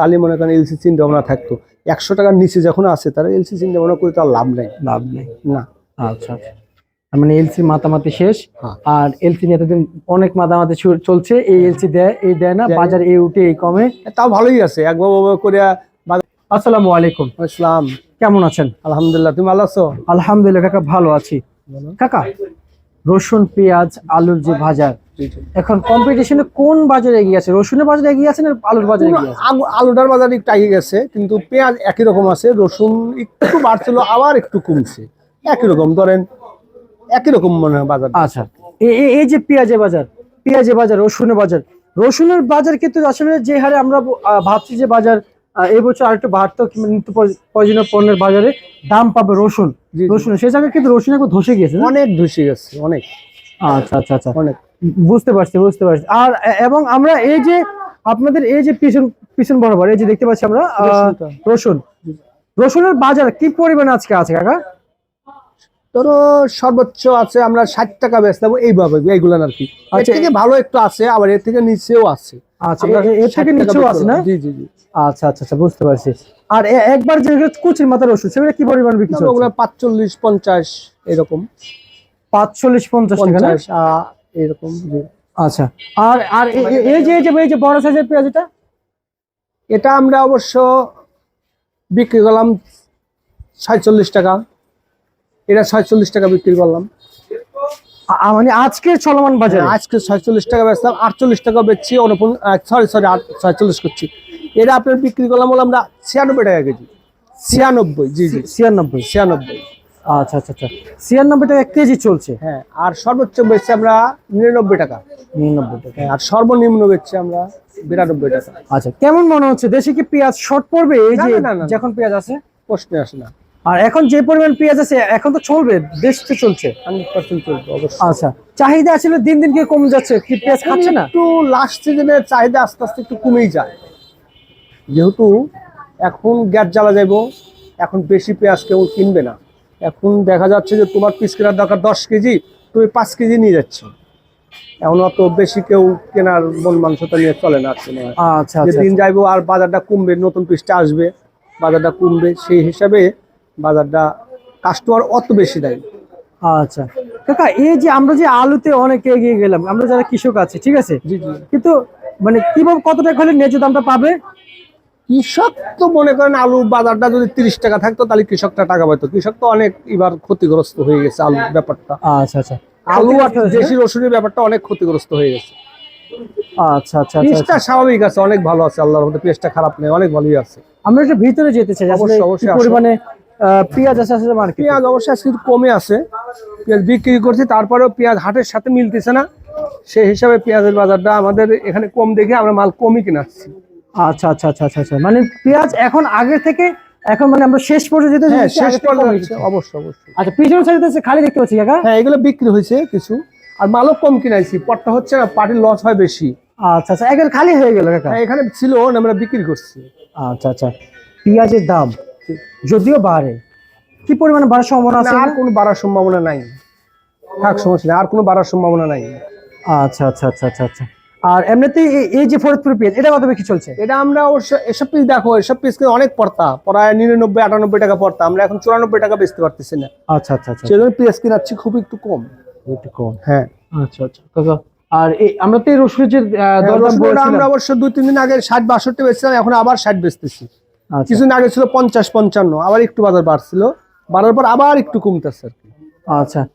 তাহলে মনে করেন এলসি চিন্তা ভাবনা থাকতো। একশো টাকার নিচে যখন আসে তারা এলসি চিন্তা ভাবনা করে তার লাভ নেই। লাভ নেই। না। আচ্ছা আচ্ছা। মানে এলসি মাতামাতি শেষ। হ্যাঁ। আর এলসি নিয়ে এতদিন অনেক মাতামাতি চলছে। এই এলসি দেয় এই দেয় না। বাজার এই উঠে এই কমে। তাও ভালোই আছে। একবার বাবা করে আসসালামু আলাইকুম। আসসালাম। কেমন আছেন? আলহামদুলিল্লাহ তুমি ভালো আছো? আলহামদুলিল্লাহ কাকা ভালো আছি। কাকা রসুন পেঁয়াজ আলুর যে বাজার এখন কম্পিটিশনে কোন বাজারে এগিয়ে আছে? রসুনের বাজারে এগিয়ে আছে না আলুর বাজারে এগিয়ে আছে? আলুটার বাজার একটু এগিয়ে গেছে কিন্তু পেঁয়াজ একই রকম আছে রসুন একটু বাড়ছিল আবার একটু কমছে। একই রকম ধরেন একই রকম মনে হয় বাজার। আচ্ছা এই যে পেঁয়াজের বাজার পেঁয়াজের বাজার রসুনের বাজার রসুনের বাজার কিন্তু আসলে যে হারে আমরা ভাবছি যে বাজার এবছর বছর আরেকটু বাড়তো কিংবা নিত্য প্রয়োজনীয় পণ্যের বাজারে দাম পাবে রসুন। রসুন সেই জায়গায় কিন্তু রসুন একবার ধসে গেছে অনেক ধসে গেছে অনেক। আচ্ছা আচ্ছা আচ্ছা। অনেক। বুঝতে পারছি বুঝতে পারছি। আর এবং আমরা এই যে আপনাদের এই যে পিছন পিছন বরাবর এই যে দেখতে পাচ্ছি আমরা রসুন। রসুনের বাজার কি পরিমাণ আজকে আছে কাকা? ধরো সর্বোচ্চ আছে আমরা ষাট টাকা বেচতাম এইভাবে এইগুলো আর কি। এর আচ্ছা। থেকে ভালো একটু আছে আবার এর থেকে নিচেও আছে। আচ্ছা এর থেকে নিচেও আছে না? জি জি জি। আচ্ছা আচ্ছা আচ্ছা বুঝতে পারছি। আর একবার যে কুচির মাথা রসুন সেগুলো কি পরিমাণ বিক্রি ওগুলো পাঁচচল্লিশ পঞ্চাশ এরকম। পাঁচচল্লিশ পঞ্চাশ এরকম আচ্ছা। আর আর এই যে এই যে বড় সাইজের পেঁয়াজ এটা? এটা আমরা অবশ্য বিক্রি করলাম ছয়চল্লিশ টাকা। এটা ছয়চল্লিশ টাকা বিক্রি করলাম। মানে আজকের চলমান বাজারে? আজকে ছয়চল্লিশ টাকা বেচলাম আটচল্লিশ টাকা বেচছি অনুপন সরি সরি ছয়চল্লিশ করছি। এটা আপনার বিক্রি করলাম হলো আমরা ছিয়ানব্বই টাকা কেজি। ছিয়ানব্বই জি জি। ছিয়ানব্বই। ছিয়ানব্বই। আচ্ছা আচ্ছা আচ্ছা। ছিয়ানব্বই টাকা এক কেজি চলছে। হ্যাঁ আর সর্বোচ্চ বেচছি আমরা নিরানব্বই টাকা। নিরানব্বই টাকা। হ্যাঁ, আর সর্বনিম্ন বেচছি আমরা বিরানব্বই টাকা। আচ্ছা কেমন মনে হচ্ছে? দেশে কি পেঁয়াজ শর্ট পড়বে? এই যে। যখন পেঁয়াজ আছে প্রশ্নে আসে না। আর এখন যে পরিমাণ পেঁয়াজ আছে এখন তো চলবে দেশ তো চলছে। আচ্ছা চাহিদা আসলে দিন দিন কি কমে যাচ্ছে? কি পেঁয়াজ খাচ্ছে না? একটু লাস্ট সিজনে চাহিদা আস্তে আস্তে একটু কমেই যায়। যেহেতু এখন গ্যাস জ্বালা যাইব এখন বেশি পেঁয়াজ কেউ কিনবে না। এখন দেখা যাচ্ছে যে তোমার পিস কেনার দরকার দশ কেজি তুমি পাঁচ কেজি নিয়ে যাচ্ছ। এখন অত বেশি কেউ কেনার মন মাংসটা নিয়ে চলে না আজকে আচ্ছা আচ্ছা দিন যাইবো আর বাজারটা কমবে নতুন পিসটা আসবে বাজারটা কমবে সেই হিসাবে বাজারটা কাস্টমার অত বেশি দেয় আচ্ছা। কাকা এই যে আমরা যে আলুতে অনেক এগিয়ে গেলাম আমরা যারা কৃষক আছে ঠিক আছে? কিন্তু মানে কীভাবে কত টাকা হলে ন্যায্য দামটা পাবে? কৃষক তো মনে করেন আলু বাজারটা যদি তিরিশ টাকা থাকতো তাহলে কৃষকটা টাকা পাইতো। কৃষক তো অনেক এবার ক্ষতিগ্রস্ত হয়ে গেছে আলুর ব্যাপারটা। আচ্ছা আচ্ছা। আলু আর দেশি রসুনের ব্যাপারটা অনেক ক্ষতিগ্রস্ত হয়ে গেছে। আচ্ছা আচ্ছা আচ্ছা স্বাভাবিক আছে অনেক ভালো আছে আল্লাহর মধ্যে পেঁয়াজটা খারাপ নেই অনেক ভালোই আছে। আমরা একটু ভিতরে যেতে চাই অবশ্যই, অবশ্যই পরিমাণে পেঁয়াজ আছে আসলে মার্কেটে? পেঁয়াজ অবশ্যই আজকে কমে আছে। পেঁয়াজ বিক্রি করছি তারপরেও পেঁয়াজ হাটের সাথে মিলতেছে না। সেই হিসাবে পেঁয়াজের বাজারটা আমাদের এখানে কম দেখে আমরা মাল কমই কিনাচ্ছি আচ্ছা আচ্ছা আচ্ছা আচ্ছা আচ্ছা। মানে পেঁয়াজ এখন আগে থেকে এখন মানে আমরা শেষ পর্যন্ত যেতে হ্যাঁ শেষ কমে অবশ্যই অবশ্যই। আচ্ছা পিছন সাইডে তো খালি দেখতে পাচ্ছি কাকা? হ্যাঁ এগুলো বিক্রি হয়েছে কিছু। আর মালও কম কিনাইছি পটটা হচ্ছে না পার্টির লস হয় বেশি। আচ্ছা আচ্ছা একবার খালি হয়ে গেল কাকা? হ্যাঁ এখানে ছিল আমরা বিক্রি করছি। আচ্ছা আচ্ছা পেঁয়াজের দাম যদিও বাড়ে কি পরিমাণে বাড়ার সম্ভাবনা আছে আর কোনো বাড়ার সম্ভাবনা নাই। থাক সমস্যা নেই আর কোনো বাড়ার সম্ভাবনা নাই। আচ্ছা আচ্ছা আচ্ছা আচ্ছা আচ্ছা। আর এমনিতে এই- যে ফরিদপুর পেঁয়াজ এটা কত বিক্রি চলছে? এটা আমরা এসব পিস দেখো এসব পিস কিন্তু অনেক পড়তা। প্রায় নিরানব্বই আটানব্বই টাকা পড়তা। আমরা এখন চুরানব্বই টাকা বেচতে পারতেছি না। আচ্প আচ্ছা আচ্ছা। সেজন্য পেঁয়াজ কিনাচ্ছি খুব একটু কম। একটু কম। হ্যাঁ। আচ্ছা আচ্ছা। কাকা আর এই আমরা তো রসুনের যে আমরা অবশ্য দুই তিন দিন আগে ষাট বাষট্টি বেচছিলাম এখন আবার ষাট বেচতেছি। আচ্ছা। কিছুদিন আগে ছিল পঞ্চাশ পঞ্চান্ন আবার একটু বাজার বাড়ছিল। বাড়ার পর আবার একটু কমতেছে আর কি। আচ্ছা।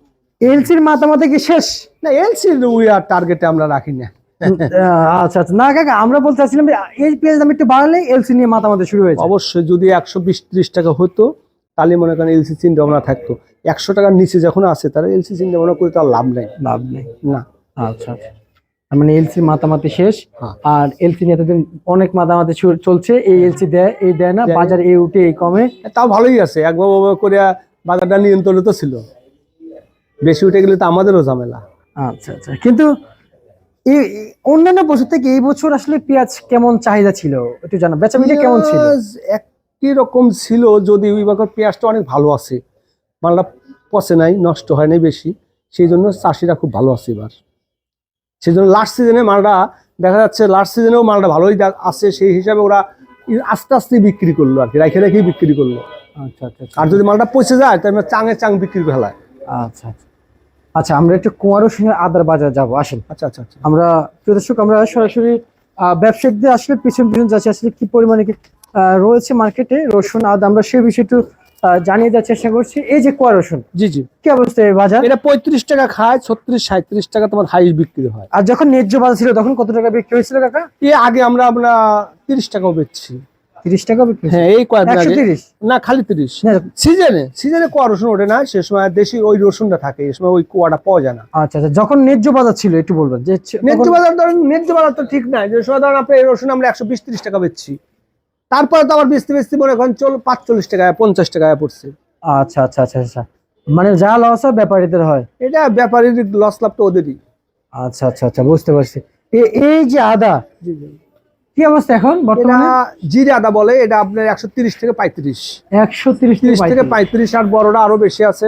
এলসির মাতামাতি কি শেষ? না এলসি উই আর টার্গেটে আমরা রাখি না। আচ্ছা আচ্ছা। না কাকা আমরা বলতে চাচ্ছিলাম এই পেঁয়াজ দাম একটু বাড়ালে এলসি নিয়ে মাতামাতি শুরু হয়েছে। অবশ্যই যদি একশো বিশ ত্রিশ টাকা হতো তাহলে মনে করেন এলসি চিন্তা ভাবনা থাকতো। একশো টাকার নিচে যখন আছে তারা এলসি চিন্তা ভাবনা করে তার লাভ নেই। লাভ নেই। না। আচ্ছা আচ্ছা। মানে এলসি মাতামাতি শেষ। হ্যাঁ। আর এলসি নিয়ে এতদিন অনেক মাতামাতি চল- চলছে। এই এলসি দেয় এই দেয় না বাজার এই উঠে এই কমে। তাও ভালোই আছে। একবার করে বাজারটা নিয়ন্ত্রণে তো ছিল। বেশি উঠে গেলে তো আমাদেরও ঝামেলা। আচ্ছা আচ্ছা। কিন্তু এই অন্যান্য বছর থেকে এই বছর আসলে পেঁয়াজ কেমন চাহিদা ছিল? একটু জানা বেচা বিক্রি কেমন ছিল? একই রকম ছিল যদি ওই বাজার পেঁয়াজটা অনেক ভালো আছে। মালটা পচে নাই নষ্ট হয় নাই বেশি। সেই জন্য চাষিরা খুব ভালো আছে এবার। সেই জন্য লাস্ট সিজনে মালটা দেখা যাচ্ছে লাস্ট সিজনেও মালটা ভালোই আছে। সেই হিসাবে ওরা আস্তে আস্তে বিক্রি করল আর কি রাখে রেখেই বিক্রি করল। আচ্ছা আচ্ছা আচ্ছা। আর যদি মালটা পচে যায় তাহলে চাঙে চাং বিক্রি ফেলায় আচ্ছা আচ্ছা। আচ্ছা আমরা একটু কুমার রসুনের আদার বাজার যাব আসেন। আচ্ছা আচ্ছা আচ্ছা। আমরা প্রিয় দর্শক আমরা সরাসরি আহ, ব্যবসায়িকদের আসলে পিছন পিছন যাচ্ছি আসলে কি পরিমাণে রয়েছে মার্কেটে রসুন আদা আমরা সেই বিষয়ে একটু জানিয়ে দেওয়ার চেষ্টা করছি। এই যে কুয়া রসুন জি জি। কি অবস্থা এই বাজার? এটা পঁয়ত্রিশ টাকা খায় ছত্রিশ সাঁত্রিশ টাকা তোমার হাইস বিক্রি হয়। আর যখন ন্যায্য বাজার ছিল তখন কত টাকা বিক্রি হয়েছিল কাকা? এ আগে আমরা আমরা তিরিশ টাকাও বেচছি। তিরিশ টাকা বিক্রি হ্যাঁ এই কয়েকদিন আগে। তিরিশ? না খালি তিরিশ। না, সিজনে সিজনে কোয়া রসুন ওঠে না সে সময় দেশি ওই রসুনটা থাকে এই সময় ওই কোয়াটা পাওয়া যায় না। আচ্ছা আচ্ছা যখন ন্যায্য বাজার ছিল একটু বলবেন যে ন্যায্য বাজার ধরেন ন্যায্য বাজার তো ঠিক নাই যে সময় ধরেন আপনার এই রসুন আমরা একশো বিশ তিরিশ টাকা বেচছি। তারপরে তো আবার বেচতে বেচতে মনে করেন চল পাঁচচল্লিশ টাকায় পঞ্চাশ টাকায় পড়ছে। আচ্ছা আচ্ছা আচ্ছা আচ্ছা। মানে যা লস হয় ব্যাপারীদের হয়। এটা ব্যাপারীর লস লাভ তো ওদেরই। আচ্ছা আচ্ছা আচ্ছা বুঝতে পারছি। এই যে আদা কি অবস্থা এখন বর্তমানে? জিরে আদা বলে এটা আপনার একশো তিরিশ থেকে পঁয়ত্রিশ। একশো তিরিশ থেকে পঁয়ত্রিশ। আর বড়টা আরও বেশি আছে।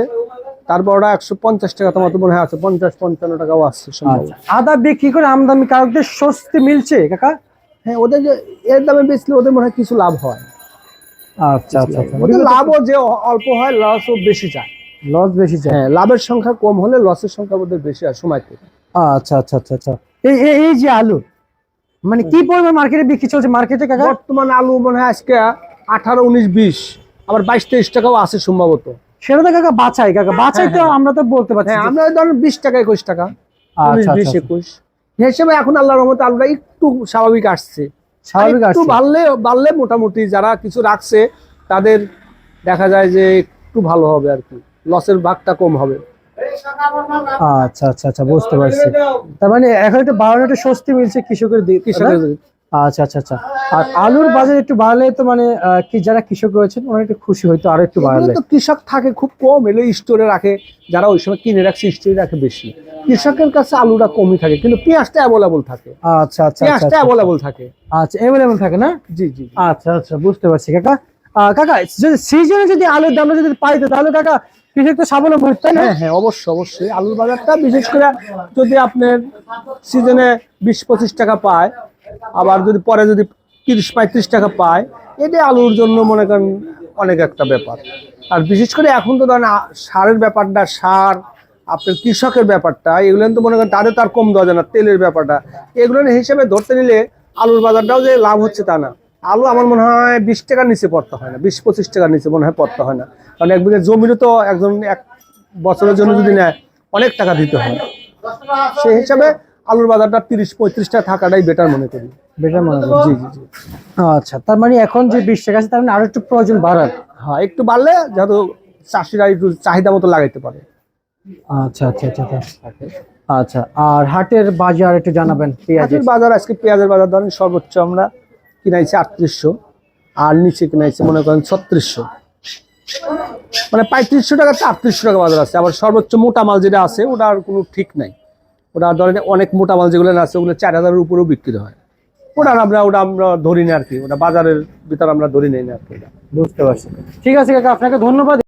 তার বড়টা একশো পঞ্চাশ টাকা তোমার তো মনে হয় আছে পঞ্চাশ পঞ্চান্ন টাকাও আছে। আচ্ছা আদা বিক্রি করে আমদানি কারকদের স্বস্তি মিলছে কাকা? হ্যাঁ ওদের যে এর দামে বেচলে ওদের মনে হয় কিছু লাভ হয়। আচ্ছা আচ্ছা আচ্ছা ওদের লাভও যে অল্প হয় লসও বেশি যায়। লস বেশি যায়। হ্যাঁ লাভের সংখ্যা কম হলে লসের সংখ্যা ওদের বেশি হয় সময় থেকে আচ্ছা আচ্ছা আচ্ছা আচ্ছা। এই এই- এই যে আলু মানে কি পরিমাণ মার্কেটে বিক্রি চলছে মার্কেটে কাকা? বর্তমান আলু মনে হয় আজকে আঠারো উনিশ বিশ আবার বাইশ তেইশ টাকাও আছে সম্ভবত। সেটা তো কাকা বাছাই কাকা। বাছাই তো আমরা তো বলতে পারছি হ্যাঁ আমরা ধরেন বিশ টাকা একুশ টাকা উনিশ আচ্ছা বিশ আচ্ছা। একুশ। হিসেবে এখন আল্লাহ রহমতে আলুটা একটু স্বাভাবিক আসছে। স্বাভাবিক একটু বাড়লে বাড়লে মোটামুটি যারা কিছু রাখছে তাদের দেখা যায় যে একটু ভালো হবে আর কি। লসের ভাগটা কম হবে। আচ্ছা আচ্ছা আচ্ছা বুঝতে পারছি। তার মানে এখন একটু বাড়ানো একটু স্বস্তি মিলছে কৃষকের কৃষকের আচ্ছা আচ্ছা আচ্ছা। আর আলুর বাজার একটু বাড়লে তো মানে কি যারা কৃষক রয়েছেন একটু খুশি হইতো আরও একটু বাড়লে। তো কৃষক থাকে খুব কম এলে স্টোরে রাখে যারা ওই সময় কিনে রাখছে স্টোরে রাখে বেশি। কৃষকের কাছে আলুটা কমই থাকে কিন্তু পেঁয়াজটা অ্যাভেলেবল থাকে। আচ্ছা আচ্ছা আচ্ছা পেঁয়াজটা অ্যাভেলেবল থাকে। আচ্ছা অ্যাভেলেবল থাকে না? জি জি। আচ্ছা আচ্ছা বুঝতে পারছি কাকা। আহ, কাকা যদি সিজনে যদি আলুর দামটা যদি পাইতো তাহলে কাকা কৃষক স্বাবলম্বী হ্যাঁ হ্যাঁ অবশ্যই অবশ্যই। আলুর বাজারটা বিশেষ করে যদি আপনার সিজনে বিশ, পঁচিশ টাকা পায়, আবার যদি পরে যদি তিরিশ, পঁয়ত্রিশ টাকা পায় এটা আলুর জন্য মনে করেন অনেক একটা ব্যাপার। আর বিশেষ করে এখন তো ধরেন সারের ব্যাপারটা, সার, আপনার কৃষকের ব্যাপারটা, এগুলো তো মনে করেন তাদের তার কম দেওয়া যায় না, তেলের ব্যাপারটা। এগুলো হিসেবে ধরতে নিলে আলুর বাজারটাও যে লাভ হচ্ছে তা না। আলু আমার মনে হয় বিশ টাকার নিচে পড়তে হয় না বিশ পঁচিশ টাকার নিচে মনে হয় পড়তে হয় না। কারণ এক বিঘা জমিরও তো একজন এক বছরের জন্য যদি নেয় অনেক টাকা দিতে হয়। সেই হিসাবে আলুর বাজারটা তিরিশ পঁয়ত্রিশ টাকা থাকাটাই বেটার মনে করি। বেটার মনে করি। জি জি জি। আচ্ছা তার মানে এখন যে বিশ টাকা আছে তার মানে আরও একটু প্রয়োজন বাড়ার। হ্যাঁ একটু বাড়লে যেহেতু চাষিরা একটু চাহিদা মতো লাগাইতে পারে। আচ্ছা আচ্ছা আচ্ছা আচ্ছা। আচ্ছা আর হাটের বাজার একটু জানাবেন পেঁয়াজের। বাজার আজকে পেঁয়াজের বাজার ধরেন সর্বোচ্চ আমরা কিনাইছি আটত্রিশশো, আর নিচে কিনাইছে মনে করেন ছত্রিশশো। মানে পঁয়ত্রিশশো টাকা আটত্রিশশো টাকা বাজার আছে। আবার সর্বোচ্চ মোটা মাল যেটা আছে ওটার কোনো ঠিক নাই। ওটা ধরেন অনেক মোটা মাল যেগুলো আছে, ওগুলো চার হাজারের উপরেও বিক্রি হয়। ওটা আমরা ওটা আমরা ধরি না আর কি। ওটা বাজারের ভিতরে আমরা ধরি নেই না আর কি। বুঝতে পারছি। ঠিক আছে কাকা, আপনাকে ধন্যবাদ।